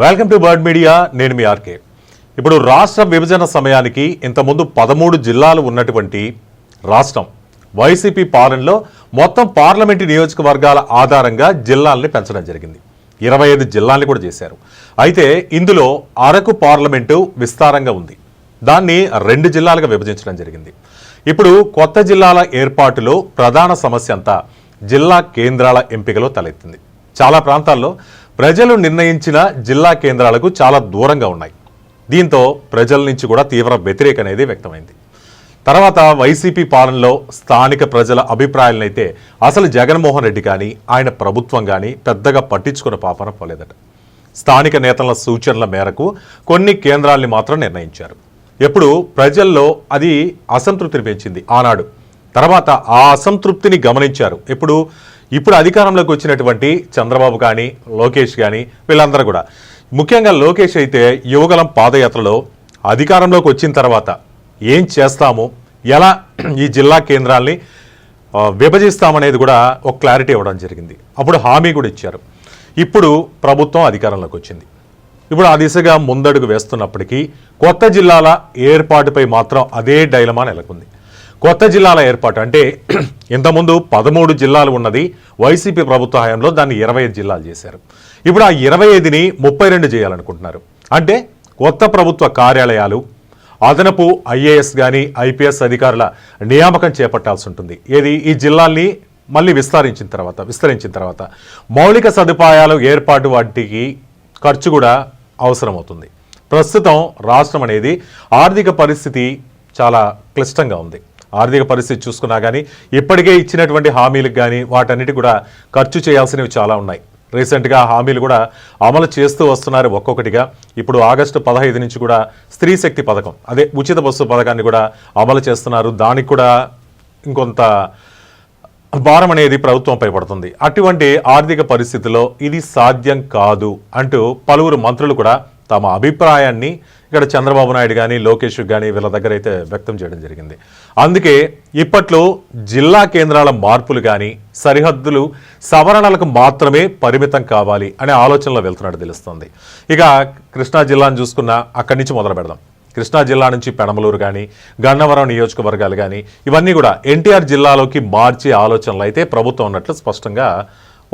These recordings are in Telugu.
వెల్కమ్ టు బర్డ్ మీడియా నేను మీ ఆర్కే. ఇప్పుడు రాష్ట్ర విభజన సమయానికి ఇంతకుముందు పదమూడు జిల్లాలు ఉన్నటువంటి రాష్ట్రం వైసీపీ పాలనలో మొత్తం పార్లమెంటు నియోజకవర్గాల ఆధారంగా జిల్లాల్ని పెంచడం జరిగింది. ఇరవై ఐదు జిల్లాల్ని కూడా చేశారు. అయితే ఇందులో అరకు పార్లమెంటు విస్తారంగా ఉంది. దాన్ని రెండు జిల్లాలుగా విభజించడం జరిగింది. ఇప్పుడు కొత్త జిల్లాల ఏర్పాటులో ప్రధాన సమస్య అంతా జిల్లా కేంద్రాల ఎంపికలో తలెత్తింది. చాలా ప్రాంతాల్లో ప్రజలు నిర్ణయించిన జిల్లా కేంద్రాలకు చాలా దూరంగా ఉన్నాయి. దీంతో ప్రజల నుంచి కూడా తీవ్ర వ్యతిరేక అనేది వ్యక్తమైంది. తర్వాత వైసీపీ పాలనలో స్థానిక ప్రజల అభిప్రాయాలనైతే అసలు జగన్మోహన్ రెడ్డి కానీ ఆయన ప్రభుత్వం కానీ పెద్దగా పట్టించుకున్న పాపన పోలేదట. స్థానిక నేతల సూచనల మేరకు కొన్ని కేంద్రాల్ని మాత్రం నిర్ణయించారు. ఎప్పుడు ప్రజల్లో అది అసంతృప్తిని పెంచింది. ఆనాడు తర్వాత ఆ అసంతృప్తిని గమనించారు. ఇప్పుడు ఇప్పుడు అధికారంలోకి వచ్చినటువంటి చంద్రబాబు కానీ లోకేష్ కానీ వీళ్ళందరూ కూడా. ముఖ్యంగా లోకేష్ అయితే యువగలం పాదయాత్రలో అధికారంలోకి వచ్చిన తర్వాత ఏం చేస్తాము ఎలా ఈ జిల్లా కేంద్రాల్ని విభజిస్తామనేది కూడా ఒక క్లారిటీ ఇవ్వడం జరిగింది. అప్పుడు హామీ కూడా ఇచ్చారు. ఇప్పుడు ప్రభుత్వం అధికారంలోకి వచ్చింది. ఇప్పుడు ఆ దిశగా ముందడుగు వేస్తున్నప్పటికీ కొత్త జిల్లాల ఏర్పాటుపై మాత్రం అదే డైలమా నెలకొంది. కొత్త జిల్లాల ఏర్పాటు. అంటే ఇంతకుముందు పదమూడు జిల్లాలు ఉన్నది. వైసీపీ ప్రభుత్వ హయాంలో దాన్ని ఇరవై ఐదు జిల్లాలు చేశారు. ఇప్పుడు ఆ ఇరవై ఐదుని ముప్పై రెండు చేయాలనుకుంటున్నారు. అంటే కొత్త ప్రభుత్వ కార్యాలయాలు అదనపు ఐఏఎస్ కానీ ఐపీఎస్ అధికారుల నియామకం చేపట్టాల్సి ఉంటుంది. ఏది? ఈ జిల్లాల్ని మళ్ళీ విస్తరించిన తర్వాత విస్తరించిన తర్వాత. మౌలిక సదుపాయాలు ఏర్పాటు వాటికి ఖర్చు కూడా అవసరమవుతుంది. ప్రస్తుతం రాష్ట్రం అనేది ఆర్థిక పరిస్థితి చాలా క్లిష్టంగా ఉంది. ఆర్థిక పరిస్థితి చూసుకున్నా కానీ ఇప్పటికే ఇచ్చినటువంటి హామీలకు కానీ వాటన్నిటి కూడా ఖర్చు చేయాల్సినవి చాలా ఉన్నాయి. రీసెంట్గా హామీలు కూడా అమలు చేస్తూ వస్తున్నారు ఒక్కొక్కటిగా. ఇప్పుడు ఆగస్టు పదహైదు నుంచి కూడా స్త్రీ శక్తి పథకం అదే ఉచిత బస్సు పథకాన్ని కూడా అమలు చేస్తున్నారు. దానికి కూడా ఇంకొంత భారం అనేది ప్రభుత్వంపై పడుతుంది అటువంటి ఆర్థిక పరిస్థితిలో ఇది సాధ్యం కాదు అంటూ పలువురు మంత్రులు కూడా తమ అభిప్రాయాన్ని ఇక్కడ చంద్రబాబు నాయుడు కానీ లోకేష్ కానీ వీళ్ళ దగ్గర అయితే వ్యక్తం చేయడం జరిగింది. అందుకే ఇప్పట్లో జిల్లా కేంద్రాల మార్పులు కానీ సరిహద్దులు సవరణలకు మాత్రమే పరిమితం కావాలి అనే ఆలోచనలో వెళ్తున్నట్టు తెలుస్తుంది. ఇక కృష్ణా జిల్లాను చూసుకున్న అక్కడి నుంచి మొదలు పెడదాం. కృష్ణా జిల్లా నుంచి పెనమలూరు కానీ గన్నవరం నియోజకవర్గాలు కానీ ఇవన్నీ కూడా ఎన్టీఆర్ జిల్లాలోకి మార్చే ఆలోచనలు అయితే ప్రభుత్వం ఉన్నట్లు స్పష్టంగా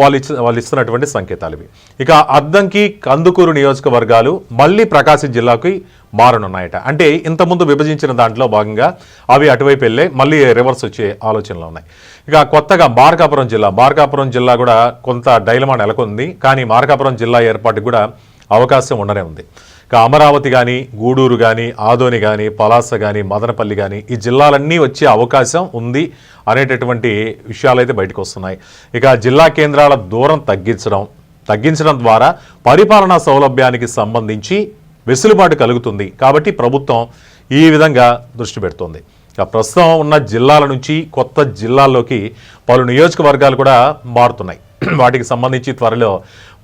వాళ్ళు ఇచ్చిన వాళ్ళు ఇస్తున్నటువంటి సంకేతాలు ఇవి ఇక అద్దంకి కందుకూరు నియోజకవర్గాలు మళ్ళీ ప్రకాశం జిల్లాకి మారనున్నాయట. అంటే ఇంతకుముందు విభజించిన దాంట్లో భాగంగా అవి అటువైపు వెళ్ళే మళ్ళీ రివర్స్ వచ్చే ఆలోచనలు ఉన్నాయి. ఇక కొత్తగా మార్కాపురం జిల్లా మార్కాపురం జిల్లా కూడా కొంత డైలమా నెలకొంది కానీ మార్కాపురం జిల్లా ఏర్పాటుకు కూడా అవకాశం ఉండనే ఉంది. ఇక అమరావతి కానీ గూడూరు కానీ ఆదోని కానీ పలాస కానీ మదనపల్లి కానీ ఈ జిల్లాలన్నీ వచ్చే అవకాశం ఉంది అనేటటువంటి విషయాలు అయితే బయటకు వస్తున్నాయి ఇక జిల్లా కేంద్రాల దూరం తగ్గించడం తగ్గించడం ద్వారా పరిపాలనా సౌలభ్యానికి సంబంధించి వెసులుబాటు కలుగుతుంది కాబట్టి ప్రభుత్వం ఈ విధంగా దృష్టి పెడుతోంది. ఇక ప్రస్తుతం ఉన్న జిల్లాల నుంచి కొత్త జిల్లాల్లోకి పలు నియోజకవర్గాలు కూడా మారుతున్నాయి. వాటికి సంబంధించి త్వరలో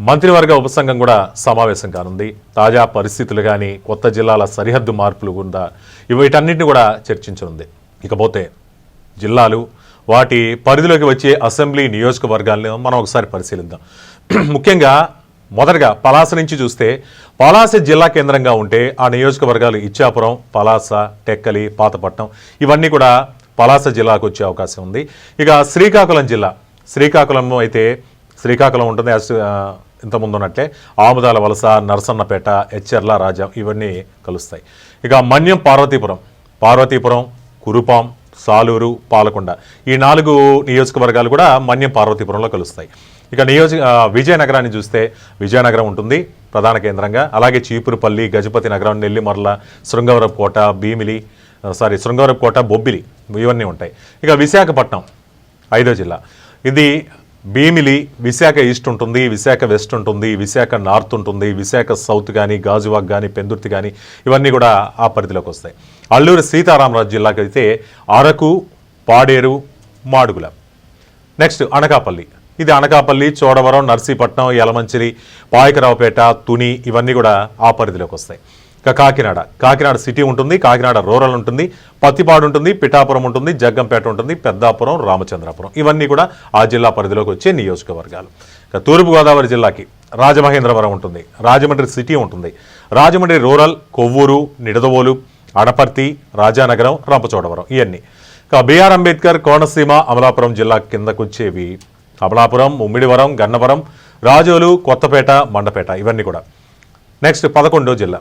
మంత్రివర్గ ఉపసంఘం కూడా సమావేశం కానుంది. తాజా పరిస్థితులు కానీ కొత్త జిల్లాల సరిహద్దు మార్పులు కూడా వీటన్నిటిని కూడా చర్చించనుంది. ఇకపోతే జిల్లాలు వాటి పరిధిలోకి వచ్చే అసెంబ్లీ నియోజకవర్గాలను మనం ఒకసారి పరిశీలిద్దాం. ముఖ్యంగా మొదటగా పలాస నుంచి చూస్తే పలాస జిల్లా కేంద్రంగా ఉంటే ఆ నియోజకవర్గాలు ఇచ్చాపురం పలాస టెక్కలి పాతపట్నం ఇవన్నీ కూడా పలాస జిల్లాకు వచ్చే అవకాశం ఉంది. ఇక శ్రీకాకుళం జిల్లా శ్రీకాకుళం అయితే శ్రీకాకుళం ఉంటుంది ఇంతకుముందు ఉన్నట్లే ఆముదాల వలస నరసన్నపేట ఎచ్చెర్ల రాజం ఇవన్నీ కలుస్తాయి. ఇక మన్యం పార్వతీపురం. పార్వతీపురం కురుపాం సాలూరు పాలకొండ. ఈ నాలుగు నియోజకవర్గాలు కూడా మన్యం పార్వతీపురంలో కలుస్తాయి. ఇక నియోజక విజయనగరాన్ని చూస్తే విజయనగరం ఉంటుంది ప్రధాన కేంద్రంగా. అలాగే చీపురుపల్లి గజపతి నగరం నెల్లిమర్ల శృంగవరపుకోట భీమిలి సారీ శృంగవరపు కోట బొబ్బిలి ఇవన్నీ ఉంటాయి. ఇక విశాఖపట్నం ఐదో జిల్లా. ఇది భీమిలి విశాఖ ఈస్ట్ ఉంటుంది విశాఖ వెస్ట్ ఉంటుంది విశాఖ నార్త్ ఉంటుంది విశాఖ సౌత్ కానీ గాజువాక్ కానీ పెందుర్తి కానీ ఇవన్నీ కూడా ఆ పరిధిలోకి వస్తాయి. అల్లూరు సీతారామరాజు జిల్లాకి అయితే అరకు పాడేరు మాడుగుల. నెక్స్ట్ అనకాపల్లి. ఇది అనకాపల్లి చోడవరం నర్సీపట్నం యలమంచిలి పాయకరావుపేట తుని ఇవన్నీ కూడా ఆ పరిధిలోకి వస్తాయి. ఇక కాకినాడ. కాకినాడ సిటీ ఉంటుంది కాకినాడ రూరల్ ఉంటుంది పత్తిపాడు ఉంటుంది పిఠాపురం ఉంటుంది జగ్గంపేట ఉంటుంది పెద్దాపురం రామచంద్రాపురం. ఇవన్నీ కూడా ఆ జిల్లా పరిధిలోకి వచ్చే నియోజకవర్గాలు. ఇక తూర్పుగోదావరి జిల్లాకి రాజమహేంద్రవరం ఉంటుంది రాజమండ్రి సిటీ ఉంటుంది. రాజమండ్రి రూరల్ కొవ్వూరు నిడదవోలు అడపర్తి రాజానగరం రంపచోడవరం ఇవన్నీ ఇక బిఆర్ అంబేద్కర్ కోనసీమ అమలాపురం జిల్లా కిందకొచ్చేవి అమలాపురం ఉమ్మిడివరం గన్నవరం రాజోలు కొత్తపేట మండపేట ఇవన్నీ కూడా. నెక్స్ట్ పదకొండో జిల్లా.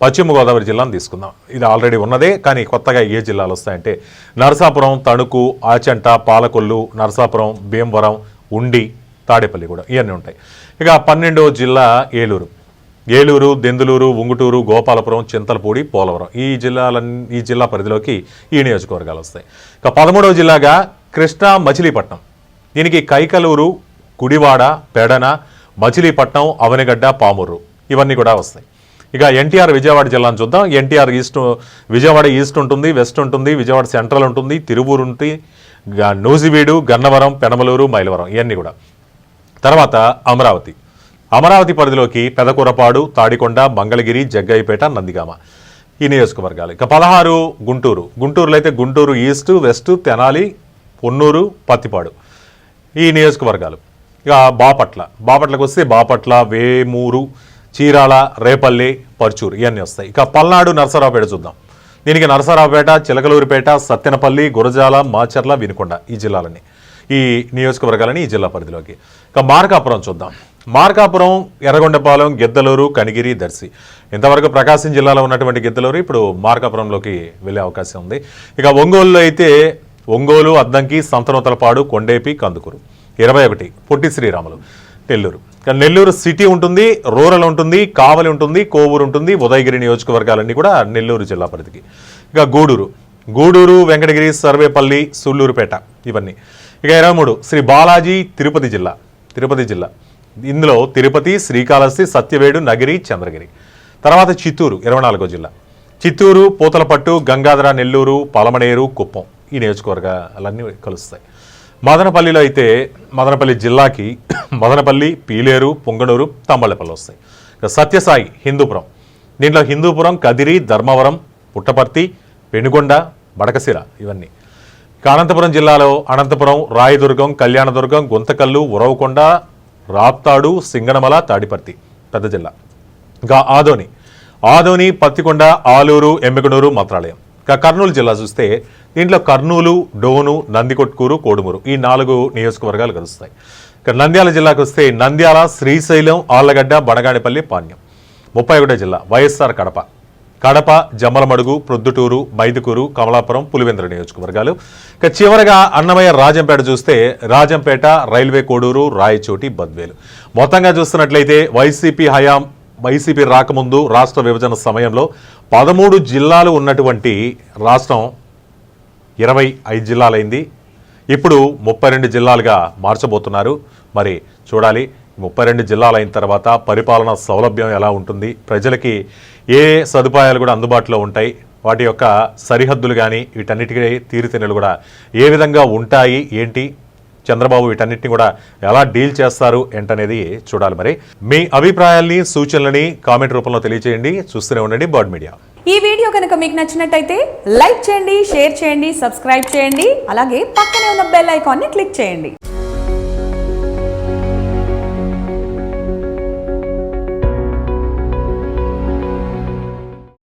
పశ్చిమ గోదావరి జిల్లాను తీసుకుందాం. ఇది ఆల్రెడీ ఉన్నదే కానీ కొత్తగా ఏ జిల్లాలు వస్తాయంటే నరసాపురం తణుకు ఆచంట పాలకొల్లు నరసాపురం భీమవరం ఉండి తాడేపల్లి కూడా ఇవన్నీ ఉంటాయి. ఇక పన్నెండో జిల్లా ఏలూరు. ఏలూరు దెందులూరు ఉంగుటూరు గోపాలపురం చింతలపూడి పోలవరం ఈ జిల్లాల ఈ జిల్లా పరిధిలోకి ఈ నియోజకవర్గాలు వస్తాయి. ఇక పదమూడవ జిల్లాగా కృష్ణా మచిలీపట్నం. దీనికి కైకలూరు కుడివాడ పెడన మచిలీపట్నం అవనిగడ్డ పామూరు ఇవన్నీ కూడా వస్తాయి. ఇక ఎన్టీఆర్ విజయవాడ జిల్లాను చూద్దాం. ఎన్టీఆర్ ఈస్ట్ విజయవాడ ఈస్ట్ ఉంటుంది వెస్ట్ ఉంటుంది విజయవాడ సెంట్రల్ ఉంటుంది తిరువూరు ఉంటుంది నూజివీడు గన్నవరం పెనమలూరు మైలవరం ఇవన్నీ కూడా. తర్వాత అమరావతి. అమరావతి పరిధిలోకి పెదకూరపాడు తాడికొండ మంగళగిరి జగ్గయ్యపేట నందిగామ ఈ నియోజకవర్గాలు. ఇక పదహారు గుంటూరు. గుంటూరులో అయితే గుంటూరు ఈస్ట్ వెస్ట్ తెనాలి పొన్నూరు పత్తిపాడు ఈ నియోజకవర్గాలు. ఇక బాపట్ల. బాపట్లకు వస్తే బాపట్ల వేమూరు చీరాల రేపల్లి పర్చూరు ఇవన్నీ వస్తాయి. ఇక పల్నాడు నరసరావుపేట చూద్దాం. దీనికి నరసరావుపేట చిలకలూరిపేట సత్తెనపల్లి గురజాల మాచర్ల వినుకొండ ఈ జిల్లాలన్నీ. ఈ నియోజకవర్గాలని ఈ జిల్లా పరిధిలోకి. ఇక మార్కాపురం చూద్దాం. మార్కాపురం ఎర్రగొండపాలెం గిద్దలూరు కనిగిరి దర్శి. ఇంతవరకు ప్రకాశం జిల్లాలో ఉన్నటువంటి గిద్దలూరు ఇప్పుడు మార్కాపురంలోకి వెళ్ళే అవకాశం ఉంది. ఇక ఒంగోలులో అయితే ఒంగోలు అద్దంకి సంతనోతలపాడు కొండేపి కందుకూరు. ఇరవై ఒకటి పొట్టి శ్రీరాములు నెల్లూరు. నెల్లూరు సిటీ ఉంటుంది రూరల్ ఉంటుంది కావలి ఉంటుంది కోవూరు ఉంటుంది ఉదయగిరి నియోజకవర్గాలన్నీ కూడా నెల్లూరు జిల్లా పరిధికి. ఇక గూడూరు. గూడూరు వెంకటగిరి సర్వేపల్లి సుళ్ళూరుపేట ఇవన్నీ. ఇక ఇరవై మూడు శ్రీ బాలాజీ తిరుపతి జిల్లా. తిరుపతి జిల్లా. ఇందులో తిరుపతి శ్రీకాళహస్తి సత్యవేడు నగిరి చంద్రగిరి. తర్వాత చిత్తూరు ఇరవై నాలుగో జిల్లా. చిత్తూరు పూతలపట్టు గంగాధర నెల్లూరు పలమనేరు కుప్పం ఈ నియోజకవర్గాలన్నీ కలుస్తాయి. మదనపల్లిలో అయితే మదనపల్లి జిల్లాకి మదనపల్లి పీలేరు పొంగనూరు తంబళ్ళపల్లి వస్తాయి. ఇక సత్యసాయి హిందూపురం. దీంట్లో హిందూపురం కదిరి ధర్మవరం పుట్టపర్తి పెనుగొండ బడకసిర ఇవన్నీ. ఇక అనంతపురం జిల్లాలో అనంతపురం రాయదుర్గం కళ్యాణదుర్గం గుంతకల్లు ఉరవకొండ రాప్తాడు సింగనమల తాడిపర్తి పెద్ద జిల్లా. ఇంకా ఆదోని. ఆదోని పత్తికొండ ఆలూరు ఎమ్మికనూరు మంత్రాలయం. ఇక కర్నూలు జిల్లా చూస్తే దీంట్లో కర్నూలు డోను నందికొట్కూరు కోడుమూరు ఈ నాలుగు నియోజకవర్గాలు కలుస్తాయి. ఇక నంద్యాల జిల్లాకు వస్తే నంద్యాల శ్రీశైలం ఆళ్ళగడ్డ బడగాడిపల్లి పాణ్యం. ముప్పై ఒకటో జిల్లా వైఎస్ఆర్ కడప. కడప జమ్మలమడుగు ప్రొద్దుటూరు మైదుకూరు కమలాపురం పులివెందుల నియోజకవర్గాలు. ఇక చివరగా అన్నమయ్య రాజంపేట చూస్తే రాజంపేట రైల్వే కోడూరు రాయచోటి బద్వేలు. మొత్తంగా చూస్తున్నట్లయితే వైసీపీ హయాం వైసీపీ రాకముందు రాష్ట్ర విభజన సమయంలో పదమూడు జిల్లాలు ఉన్నటువంటి రాష్ట్రం ఇరవై ఐదు జిల్లాలైంది. ఇప్పుడు ముప్పై రెండు జిల్లాలుగా మార్చబోతున్నారు. మరి చూడాలి ముప్పై రెండు జిల్లాలు అయిన తర్వాత పరిపాలన సౌలభ్యం ఎలా ఉంటుంది? ప్రజలకి ఏ సదుపాయాలు కూడా అందుబాటులో ఉంటాయి? వాటి యొక్క సరిహద్దులు కానీ వీటన్నిటికీ తీరుతెన్నులు కూడా ఏ విధంగా ఉంటాయి? ఏంటి? చంద్రబాబు వీటన్నిటిని కూడా ఎలా డీల్ చేస్తారు ఏంటనేది చూడాలి మరి. మీ అభిప్రాయాల్ని సూచనలని కామెంట్ రూపంలో తెలియజేయండి చూస్తూనే ఉండండి బర్డ్ మీడియా. ఈ వీడియో కనుక మీకు నచ్చినట్టయితే లైక్ చేయండి షేర్ చేయండి సబ్స్క్రైబ్ చేయండి. అలాగే పక్కనే ఉన్న బెల్ ఐకాన్ని క్లిక్ చేయండి.